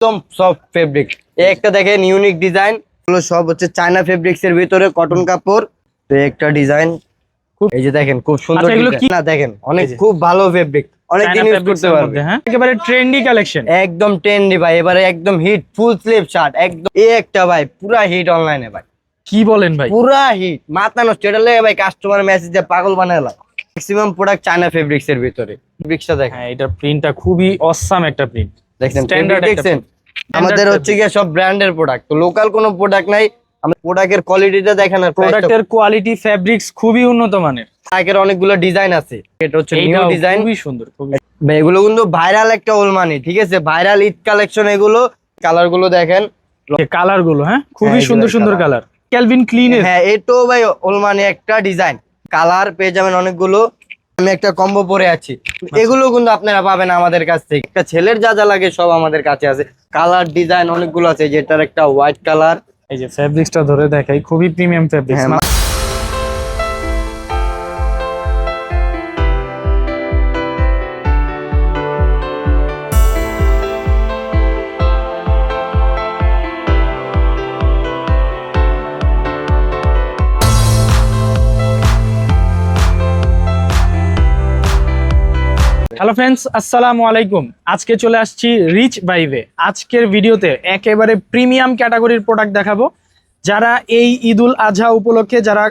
একদম soft fabric একটা দেখেন ইউনিক ডিজাইন এগুলো সব হচ্ছে চায়না ফেব্রিক্স এর ভিতরে কটন কাপড়। তো একটা ডিজাইন খুব- এই যে দেখেন খুব সুন্দর আচ্ছা, না দেখেন অনেক খুব ভালো ফেব্রিক অনেক দিন ইউজ করতে পারবে। একেবারে ট্রেন্ডি কালেকশন একদম ট্রেন্ডি ভাই এবারে একদম হিট ফুল স্লিভ শার্ট একদম এই একটা ভাই পুরা হিট অনলাইনে ভাই। কি বলেন ভাই? পুরা হিট মাথা নষ্ট। এটা লেগে ভাই কাস্টমার মেসেজ দিয়ে পাগল ম্যাক্সিমাম প্রোডাক্ট চায়না ফেব্রিক্স এর ভিতরে। ফেব্রিক্সটা দেখেন। হ্যাঁ এটা প্রিন্টটা খুবই অসাম একটা প্রিন্ট Standard দেখছেন? আমাদের হচ্ছে গিয়ে সব ব্র্যান্ডের প্রোডাক্ট তো লোকাল কোনো প্রোডাক্ট নাই প্রোডাক্টের কোয়ালিটিটা দেখেন আর প্রোডাক্টের কোয়ালিটি ফ্যাব্রিক্স খুবই উন্নত মানের। আগের অনেকগুলো ডিজাইন আছে। এটা হচ্ছে নিউ ডিজাইন খুবই সুন্দর এগুলো কিন্তু ভাইরাল একটা ওলমানি ঠিক আছে? ভাইরাল ঈদ কালেকশন এগুলো কালারগুলো দেখেন। কালারগুলো হ্যাঁ? খুবই হ্যাঁ, সুন্দর সুন্দর। কালার ক্যালভিন ক্লিনের হ্যাঁ এটাও ভাই ওলমানি একটা ডিজাইন কালার পেয়ে যাবেন অনেকগুলো। আমি একটা কম্বো পরে আছি। এগুলো কিন্তু আপনারা পাবেন আমাদের কাছ থেকে। একটা ছেলের যা যা লাগে সব আমাদের কাছে আছে। কালার ডিজাইন অনেকগুলো আছে যেটার একটা হোয়াইট কালার এই যে ফেব্রিক্সটা ধরে দেখাই খুবই প্রিমিয়াম ফ্যাব্রিক্স হ্যালো ফ্রেন্ডস আসসালামু আলাইকুম। আজকে চলে আসছি রিচ বাইভে আজকের ভিডিওতে একেবারে প্রিমিয়াম ক্যাটাগরির প্রোডাক্ট দেখাবো। যারা এই ঈদুল আজহা উপলক্ষে যারা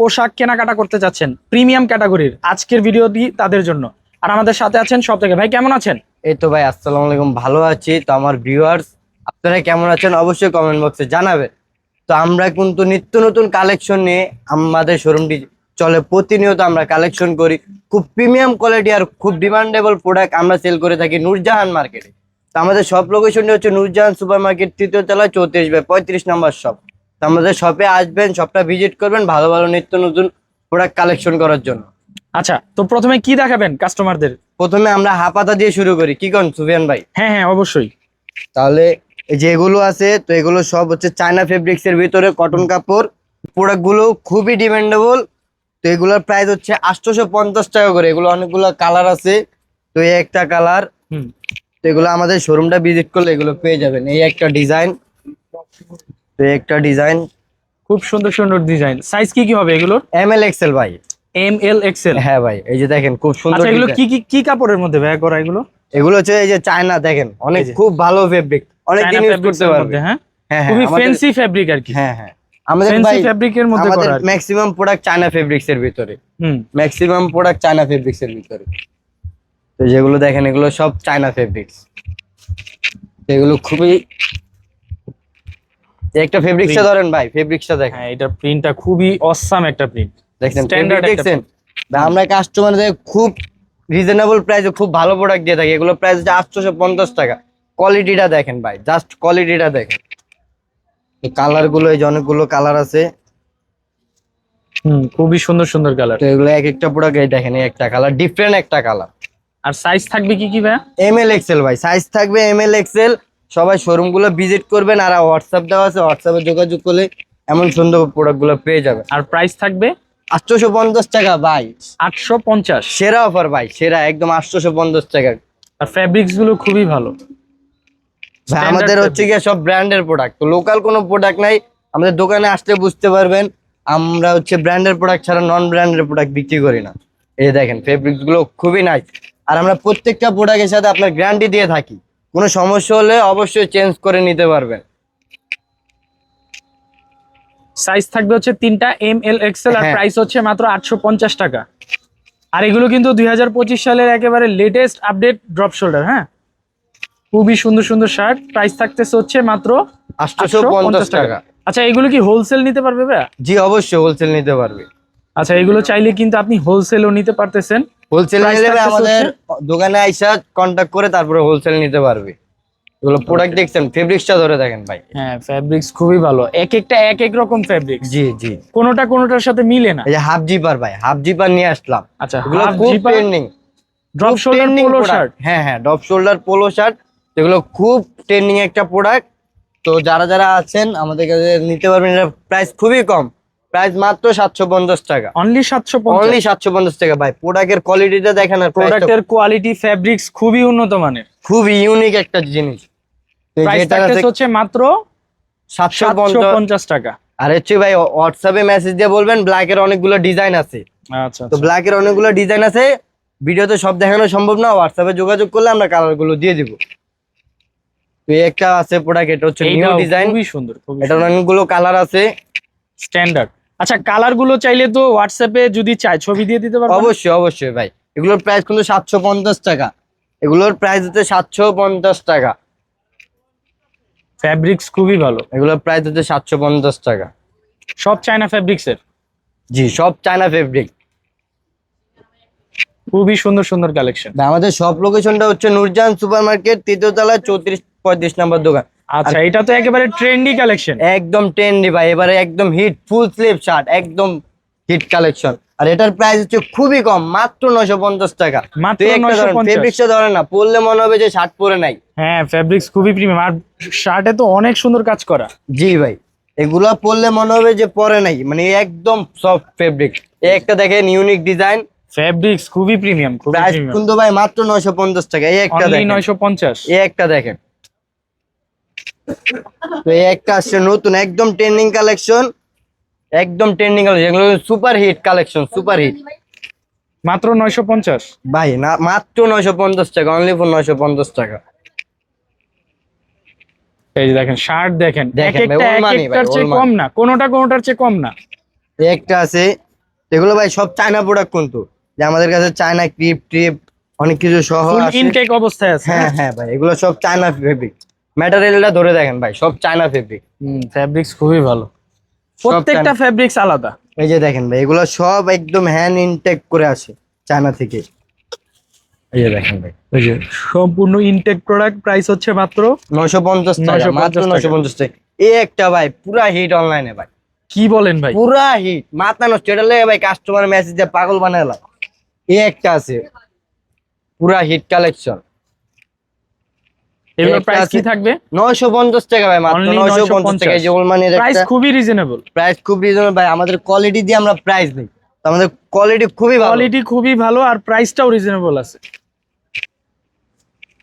পোশাক কেনাকাটা করতে চাচ্ছেন প্রিমিয়াম ক্যাটাগরির আজকের ভিডিওটি তাদের জন্য। আর আমাদের সাথে আছেন সব থেকে ভাই, কেমন আছেন? এই তো ভাই, আসসালামু আলাইকুম। ভালো আছি। তো আমার ভিউয়ার্স আপনারা কেমন আছেন অবশ্যই কমেন্ট বক্সে জানাবে তো আমরা কিন্তু নিত্য নতুন কালেকশন নিয়ে আমাদের শোরুমটি চলে। প্রতিনিয়ত আমরা কালেকশন করি। খুব প্রিমিয়াম কোয়ালিটি আর খুব ডিমান্ডেবল প্রোডাক্ট আমরা সেল করে থাকি নূরজাহান মার্কেটে তো আমাদের সব লোকেশনটি হচ্ছে নূরজাহান সুপার মার্কেট তৃতীয় তলা চৌত্রিশ বাই পঁয়ত্রিশ নম্বর শপ তো আমাদের শপে আসবেন শপটা ভিজিট করবেন ভালো ভালো নিত্য নতুন প্রোডাক্ট কালেকশন করার জন্য। আচ্ছা তো প্রথমে কি দেখাবেন কাস্টমারদের প্রথমে আমরা হাপাতা দিয়ে শুরু করি। কি কন সুফিয়ান ভাই? হ্যাঁ হ্যাঁ অবশ্যই। তাহলে এই যে এগুলো আছে তো এগুলো সব হচ্ছে চায়না ফেব্রিক্স এর ভিতরে কটন কাপড়। প্রোডাক্টগুলো খুবই ডিমান্ডেবল তো এগুলোর প্রাইস হচ্ছে আটশোশো পঞ্চাশ টাকা করে। এগুলো অনেকগুলো কালার আছে। তো এই একটা কালার হুম। তো এগুলো আমাদের শোরুমটা ভিজিট করলে এগুলো পেয়ে যাবেন। এই একটা ডিজাইন তো এই একটা ডিজাইন খুব সুন্দর সুন্দর ডিজাইন সাইজ কি কি হবে এগুলোর? এম এল এক্সেল ভাই। এম এল এক্সেল হ্যাঁ ভাই এই যে দেখেন খুব সুন্দর আচ্ছা এগুলো কি কি কি কাপড়ের মধ্যে ব্যয় করা এগুলো? এগুলো হচ্ছে এই যে চায়না দেখেন। অনেক খুব ভালো ফেব্রিক অনেক দিন ইউজ করতে পারবে। হ্যাঁ? হ্যাঁ হ্যাঁ খুবই ফ্যান্সি ফ্যাব্রিক আর কি। হ্যাঁ হ্যাঁ। আমাদের ফ্যাব্রিকের মধ্যে আমাদের। ম্যাক্সিমাম প্রোডাক্ট চায়না ফেব্রিক্স এর ভিতরে। হুম। ম্যাক্সিমাম প্রোডাক্ট চায়না ফেব্রিক্স এর ভিতরে। তো যেগুলো দেখেন এগুলো সব চায়না ফেব্রিক্স এগুলো খুবই একটা ফেব্রিক্সটা ধরেন ভাই ফেব্রিক্সটা দেখেন। হ্যাঁ এটা প্রিন্টটা খুবই অসাম একটা প্রিন্ট fabric একটা দেখছেন? আমরা কাস্টমারদের খুব রিজনেবল প্রাইসে খুব ভালো প্রোডাক্ট দিয়ে থাকি। এগুলো প্রাইস হচ্ছে আটশোশো পঞ্চাশ টাকা। কোয়ালিটিটা দেখেন ভাই জাস্ট কোয়ালিটিটা দেখেন। কালারগুলো এই যে অনেকগুলো কালার আছে। হুম খুবই সুন্দর সুন্দর কালার তো এগুলো এক একটা প্রোডাক্ট এই দেখেন এই একটা কালার ডিফারেন্ট একটা কালার আর সাইজ থাকবে কি কি ভাই এম এল এক্সেল ভাই সাইজ থাকবে এম এল এক্সেল সবাই শোরুমগুলো ভিজিট করবেন আর হোয়াটসঅ্যাপ দেওয়া আছে হোয়াটসঅ্যাপে যোগাযোগ করলে এমন সুন্দর প্রোডাক্টগুলো পেয়ে যাবে। আর প্রাইস থাকবে? আটশোশো পঞ্চাশ টাকা ভাই। আটশো পঞ্চাশ। সেরা অফার ভাই সেরা একদম আটশোশো পঞ্চাশ টাকা। আর ফ্যাব্রিক্সগুলো খুবই ভালো। ভাই আমাদের হচ্ছে গিয়ে সব ব্র্যান্ডের প্রোডাক্ট তো লোকাল কোনো প্রোডাক্ট নাই আমাদের দোকানে আসলে বুঝতে পারবেন আমরা হচ্ছে ব্র্যান্ডের প্রোডাক্ট ছাড়া নন ব্র্যান্ডের প্রোডাক্ট বিক্রি করি না। এই দেখেন ফেব্রিক্সগুলো খুবই নাইস আর আমরা প্রত্যেকটা প্রোডাক্টের সাথে আপনার গ্যারান্টি দিয়ে থাকি। কোনো সমস্যা হলে অবশ্যই চেঞ্জ করে নিতে পারবেন। সাইজ থাকবে হচ্ছে তিনটা এম এল এক্সেল আর হ্যাঁ। প্রাইস হচ্ছে মাত্র আটশো পঞ্চাশ টাকা। আর এগুলো কিন্তু দুই হাজার পঁচিশ সালের একেবারে লেটেস্ট আপডেট ড্রপ শোল্ডার হ্যাঁ? খুবই সুন্দর সুন্দর শার্ট প্রাইস থাকতেছে হচ্ছে মাত্র আটশো পঞ্চাশ টাকা। আচ্ছা এগুলো কি হোলসেল নিতে পারবে ভাইয়া? জি অবশ্যই হোলসেল নিতে পারবে। আচ্ছা এগুলো চাইলে কিন্তু আপনি হোলসেলও নিতে পারতেছেন। হোলসেল নিলে আমাদের দোকানে আইসা কন্টাক্ট করে তারপরে হোলসেল নিতে পারবে। এগুলো প্রোডাক্ট দেখছেন ফেব্রিক্সটা ধরে দেখেন ভাই। হ্যাঁ ফ্যাব্রিক্স খুবই ভালো। এক একটা এক এক রকম ফ্যাব্রিক্স জি জি। কোনোটা কোনোটার সাথে মিলে না। এই যে হাফ জিপার ভাই হাফ জিপার নিয়ে আসলাম। আচ্ছা এগুলো খুব trending drop shoulder polo shirt হ্যাঁ হ্যাঁ ডপ শোল্ডার পোলো শার্ট এগুলো খুব ট্রেন্ডিং একটা প্রোডাক্ট তো যারা যারা আছেন আমাদের কাছে নিতে পারবেন এটা প্রাইস খুবই কম। প্রাইস মাত্র সাতশো পঞ্চাশ টাকা। অনলি সাতশো অনলি সাতশো পঞ্চাশ টাকা ভাই। প্রোডাক্টের কোয়ালিটিটা দেখেন আর প্রোডাক্টের কোয়ালিটি ফ্যাব্রিক্স খুবই উন্নত মানের। খুব ইউনিক একটা জিনিস। হচ্ছে মাত্র সাতশো পঞ্চাশ। টাকা। আর হচ্ছে ভাই হোয়াটসঅ্যাপে মেসেজ দিয়ে বলবেন ব্ল্যাকের অনেকগুলো ডিজাইন আছে। আচ্ছা তো ব্ল্যাকের অনেকগুলো ডিজাইন আছে। ভিডিওতে সব দেখানো সম্ভব না হোয়াটসঅ্যাপে যোগাযোগ করলে আমরা কালারগুলো দিয়ে দিব। তো একটা আছে প্রোডাক্ট এটা হচ্ছে নিউ ডিজাইন খুবই সুন্দর এটার অনেকগুলো কালার আছে। স্ট্যান্ডার্ড আচ্ছা কালারগুলো চাইলে তো হোয়াটসঅ্যাপে যদি চাই ছবি দিয়ে দিতে পারব অবশ্যই অবশ্যই ভাই। এগুলোর প্রাইস কিন্তু সাতশো পঞ্চাশ টাকা। এগুলোর প্রাইস হচ্ছে সাতশো পঞ্চাশ টাকা। ফ্যাব্রিক্স খুবই ভালো। এগুলোর প্রাইস হচ্ছে সাতশো পঞ্চাশ টাকা। সব চায়না ফ্যাব্রিক্স এর? জি সব চায়না ফেব্রিক খুবই সুন্দর সুন্দর কালেকশন আমাদের সব লোকেশনটা হচ্ছে নূরজাহান সুপার মার্কেট তৃতীয় তলা চৌত্রিশ পঁয়ত্রিশ নম্বর দোকান। আচ্ছা এটা তো একেবারে ট্রেন্ডি কালেকশন একদম ট্রেন্ডি ভাই এবারে একদম হিট ফুল স্লিভ শার্ট একদম হিট কালেকশন আর এটার প্রাইস হচ্ছে খুবই কম মাত্র নয়শো পঞ্চাশ টাকা। মাত্র 950 ফেব্রিক্সটা ধরেন না পরলে মনে হবে যে শার্ট পরে নাই। হ্যাঁ ফেব্রিক্স খুবই প্রিমিয়াম আর শার্টে তো অনেক সুন্দর কাজ করা। জি ভাই এগুলা পরলে মনে হবে যে পরে নাই মানে একদম সফট ফেব্রিক একটা দেখেন ইউনিক ডিজাইন ফেব্রিক্স খুবই প্রিমিয়াম খুবই প্রাইস প্রিমিয়াম কিন্তু ভাই মাত্র নয়শো পঞ্চাশ টাকা এই একটা দেখেন। নয়শো পঞ্চাশ। এই একটা দেখেন। তো এই একটা আসছে নতুন একদম ট্রেন্ডিং কালেকশন একদম ট্রেন্ডিং কালেকশন এগুলো super hit collection super hit মাত্র নয়শো পঞ্চাশ। ভাই না মাত্র নয়শো পঞ্চাশ টাকা অনলি ফর টাকা। এই যে দেখেন শার্ট দেখেন এক একটা একটার চেয়ে কম না কোনোটা কোনোটার চেয়ে কম না। একটা আছে এগুলো ভাই সব চায়না প্রোডাক্ট কিন্তু। যে আমাদের কাছে চায়না ক্রিপ ট্রিপ অনেক কিছু সহ ইনটেক অবস্থায় আছে। হ্যাঁ হ্যাঁ ভাই এগুলো সব চায়না ফেব্রিক ম্যাটেরিয়ালটা ধরে দেখেন ভাই সব চায়না ফেব্রিক ফ্যাব্রিক্স খুবই ভালো। প্রত্যেকটা ফ্যাব্রিক্স আলাদা। এই যে দেখেন ভাই এগুলো সব একদম হ্যান্ড ইনটেক করে আসে চায়না থেকে। এই যে দেখেন ভাই এই যে সম্পূর্ণ ইনটেক প্রোডাক্ট প্রাইস হচ্ছে মাত্র নয়শো পঞ্চাশ টাকা মাত্র টাকা। এই একটা ভাই পুরা হিট অনলাইনে ভাই। কি বলেন ভাই? পুরা হিট মাথা নষ্ট। এটা লেগে ভাই কাস্টমার মেসেজ দিয়ে পাগল বানালাম এই একটা আছে পুরা হিট কালেকশন এগুলোর প্রাইস কি থাকবে? নয়শো পঞ্চাশ টাকা ভাই মাত্র Only নয়শো পঞ্চাশ টাকা। 950 এই প্রাইস খুবই রিজনেবল প্রাইস খুব রিজনেবল ভাই আমাদের কোয়ালিটি দিয়ে আমরা প্রাইস দিই। আমাদের কোয়ালিটি খুবই ভালো। কোয়ালিটি খুবই ভালো আর প্রাইসটাও রিজনেবল আছে।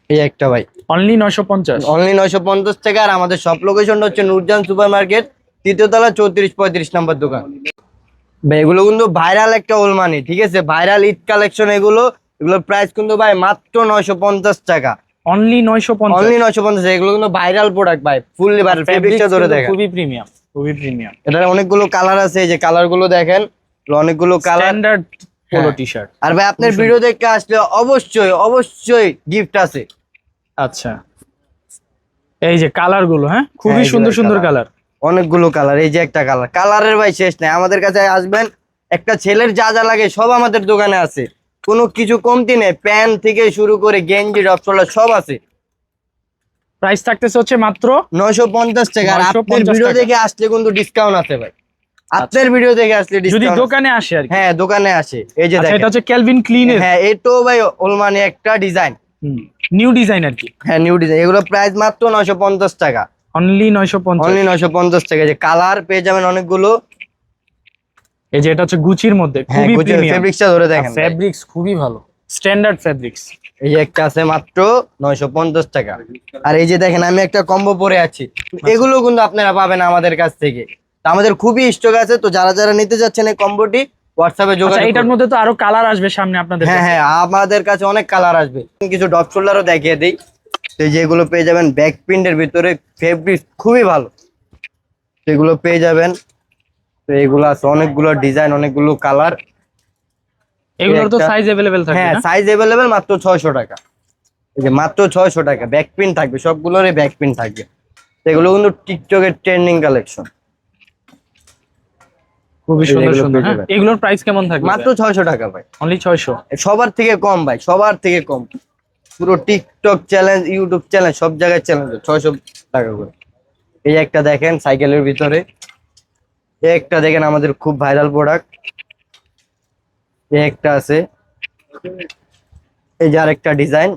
এই একটা ভাই। অনলি নয়শো পঞ্চাশ। অনলি নয়শো পঞ্চাশ টাকা আর আমাদের সব লোকেশনটা হচ্ছে নূরজাহান সুপার মার্কেট তৃতীয় তলা চৌত্রিশ পঁয়ত্রিশ নম্বর দোকান। ভাই এগুলো কিন্তু ভাইরাল একটা ওলমানি ঠিক আছে? ভাইরাল ঈদ কালেকশন এগুলো এগুলোর প্রাইস কিন্তু ভাই মাত্র নয়শো পঞ্চাশ টাকা। অনলি নয়শো পঞ্চাশ। অনলি নয়শো পঞ্চাশ এগুলো কিন্তু ভাইরাল প্রোডাক্ট ভাই ফুললি ভাইরাল ফেব্রিকটা ধরে দেখেন। খুবই প্রিমিয়াম খুবই প্রিমিয়াম এটার অনেকগুলো কালার আছে এই যে কালারগুলো দেখেন অনেকগুলো কালার স্ট্যান্ডার্ড পোলো হ্যাঁ। টি শার্ট আর ভাই আপনার ভিডিও দেখে আসলে অবশ্যই অবশ্যই গিফট আছে। আচ্ছা। এই যে কালারগুলো হ্যাঁ? খুবই হ্যাঁ, যে সুন্দর সুন্দর কালার অনেকগুলো কালার এই যে একটা কালার কালারের ভাই শেষ নাই আমাদের কাছে আসবেন একটা ছেলের যা যা লাগে সব আমাদের দোকানে আছে। কোনো কিছু কমতি নেই। প্যান্ট থেকে শুরু করে গেঞ্জি ডপসলা সব আছে। প্রাইস থাকতেছে হচ্ছে মাত্র নয়শো পঞ্চাশ টাকা। আর 950 আপনার ভিডিও। দেখে আসলে কিন্তু ডিসকাউন্ট আছে ভাই। আপনার ভিডিও দেখে আসলে যদি দোকানে আসে আর হ্যাঁ দোকানে আসে। এই যে আচ্ছা, দেখেন। এটা হচ্ছে ক্যালভিন ক্লিনের হ্যাঁ এটাও ভাই ওলমানি একটা ডিজাইন নিউ ডিজাইন আর কি। হ্যাঁ নিউ ডিজাইন এগুলো প্রাইস মাত্র নয়শো পঞ্চাশ টাকা। অনলি নয়শো পঞ্চাশ। অনলি নয়শো পঞ্চাশ টাকা। যে কালার পেয়ে যাবেন অনেকগুলো। এই যে এটা হচ্ছে গুচির মধ্যে হ্যাঁ খুবই প্রিমিয়াম ফেব্রিক্সটা ধরে দেখেন ভাই। ফ্যাব্রিক্স খুবই ভালো স্ট্যান্ডার্ড ফ্যাব্রিক্স এই যে একটা আছে মাত্র নয়শো পঞ্চাশ টাকা। আর এই যে দেখেন আমি একটা কম্বো পরে আছি। এগুলো কিন্তু আপনারা পাবেন আমাদের কাছ থেকে। তো আমাদের খুবই স্টক আছে তো যারা যারা নিতে যাচ্ছেন এই কম্বোটি হোয়াটসঅ্যাপে আচ্ছা যোগাযোগ এটার মধ্যে তো আরও কালার আসবে সামনে আপনাদের হ্যাঁ হ্যাঁ আমাদের কাছে অনেক কালার আসবে। কিছু ডট শোল্ডারও দেখিয়ে দিই। তো এই যেগুলো পেয়ে যাবেন ব্যাক প্রিন্টের ভিতরে। ফেব্রিক খুবই ভালো। সেগুলো পেয়ে যাবেন। তো এগুলো আছে অনেকগুলো ডিজাইন অনেকগুলো কালার এগুলোর তো একটা- সাইজ अवेलेबल থাকবে হ্যাঁ না? সাইজ অ্যাভেলেবেল মাত্র ছয়শো টাকা এই যে মাত্র ছয়শো টাকা ব্যাক প্রিন্ট থাকবে সবগুলোরই ব্যাক প্রিন্ট থাকবে তো এগুলো কিন্তু টিকটকের ট্রেন্ডিং কালেকশন খুবই সুন্দর এগুলো সুন্দর পেয়ে হ্যাঁ? যাবেন। এগুলোর প্রাইস কেমন থাকবে মাত্র ছয়শো টাকা ভাই অনলি 600 সবার থেকে কম ভাই সবার থেকে কম পুরো টিকটক চ্যালেঞ্জ ইউটিউব চ্যালেঞ্জ সব জায়গায় চ্যালেঞ্জ ছয়শো টাকা করে এই একটা দেখেন সাইকেলের ভিতরে এই একটা দেখেন আমাদের খুব ভাইরাল প্রোডাক্ট এই একটা আছে। এই যে আরেকটা ডিজাইন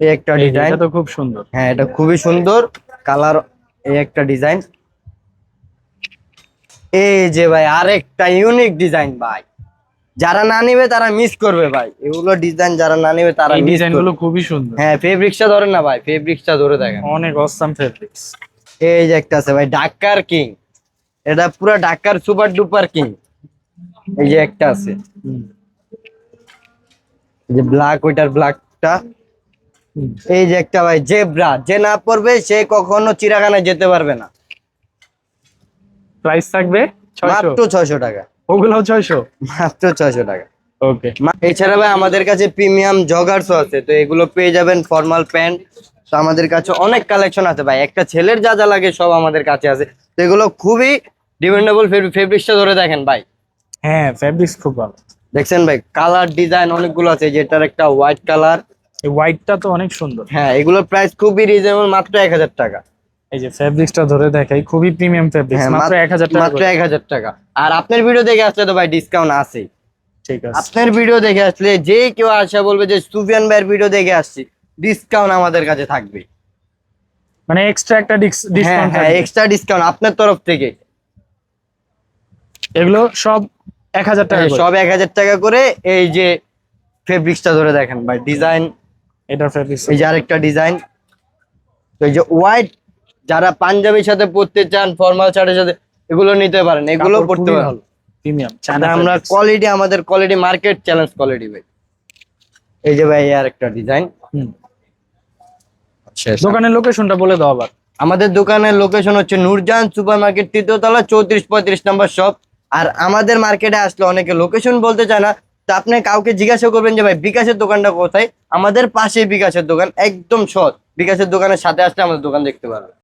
এই একটা ডিজাইন এটা তো খুব সুন্দর। হ্যাঁ এটা খুবই সুন্দর। কালার এই একটা ডিজাইন এই যে ভাই আরেকটা ইউনিক ডিজাইন ভাই। যারা না নিবে তারা মিস করবে ভাই। এগুলো ডিজাইন যারা না নিবে তারা ডিজাইনগুলো খুবই সুন্দর। হ্যাঁ ফেব্রিক্সটা ধরেন না ভাই ফেব্রিক্সটা ধরে দেখেন। অনেক অসাম ফেব্রিক্স এই যে একটা আছে ভাই ডাক্কার কিং এটা পুরো ডাক্কার সুপার ডুপার কিং এই যে একটা আছে। যে ব্ল্যাক ওইটার ব্ল্যাকটা এই যে একটা ভাই জেব্রা যে না পড়বে সে কখনো চিড়াখানায় যেতে পারবে না। প্রাইস থাকবে মাত্র ছয়শো টাকা। ওগুলোও ছয়শো? মাত্র ছয়শো টাকা। ওকে এছাড়া ভাই আমাদের কাছে প্রিমিয়াম জগার্সও আছে তো এগুলো পেয়ে যাবেন ফর্মাল প্যান্ট তো আমাদের কাছে অনেক কালেকশন আছে ভাই। একটা ছেলের যা যা লাগে সব আমাদের কাছে আছে। তো এগুলো খুবই ডিপেন্ডেবল ফেব্রিক্সটা ধরে দেখেন ভাই। হ্যাঁ ফেব্রিক্স খুব ভালো। দেখছেন ভাই কালার ডিজাইন অনেকগুলো আছে যেটার একটা হোয়াইট কালার এই হোয়াইটটা তো অনেক সুন্দর। হ্যাঁ এগুলোর প্রাইস খুবই রিজনেবল মাত্র এক হাজার টাকা। এই যে ফেব্রিক্সটা ধরে দেখাই খুবই প্রিমিয়াম ফেব্রিক্স মাত্র এক হাজার টাকা মাত্র করে। এক হাজার টাকা। আর আপনার ভিডিও দেখে আসলে তো ভাই ডিসকাউন্ট আছেই। ঠিক আছে। আপনার ভিডিও দেখে আসলে যে কেউ আসা বলবে যে সুফিয়ান ভাইয়ের ভিডিও দেখে আসছি। ডিসকাউন্ট আমাদের কাছে থাকবে। মানে এক্সট্রা একটা হ্যাঁ ডিসকাউন্ট হ্যাঁ এক্সট্রা ডিসকাউন্ট আপনার তরফ থেকে। এগুলো সব এক হাজার টাকা হ্যাঁ, সব এক হাজার টাকা করে এই যে ফেব্রিক্সটা ধরে দেখেন ভাই ডিজাইন এটার ফেব্রিক্স এই যে আরেকটা ডিজাইন তো এই যে হোয়াইট যারা পাঞ্জাবির সাথে পরতে চান ফর্মাল শার্টের সাথে এগুলো নিতে পারেন এগুলো পড়তে পারেন। প্রিমিয়াম আমরা কোয়ালিটি আমাদের কোয়ালিটি মার্কেট চ্যালেঞ্জ কোয়ালিটি ভাই। এই যে ভাই আর একটা ডিজাইন দোকানের লোকেশনটা বলে দাও আবার। আমাদের দোকানের লোকেশন হচ্ছে নূরজান সুপার মার্কেট তৃতীয়তলা চৌত্রিশ পঁয়ত্রিশ নম্বর শপ আর আমাদের মার্কেটে আসলে অনেকে লোকেশন বলতে চায় না। তো আপনি কাউকে জিজ্ঞাসা করবেন যে ভাই বিকাশের দোকানটা কোথায়? আমাদের পাশে বিকাশের দোকান একদম সৎ বিকাশের দোকানের সাথে আসলে আমাদের দোকান দেখতে পারবেন।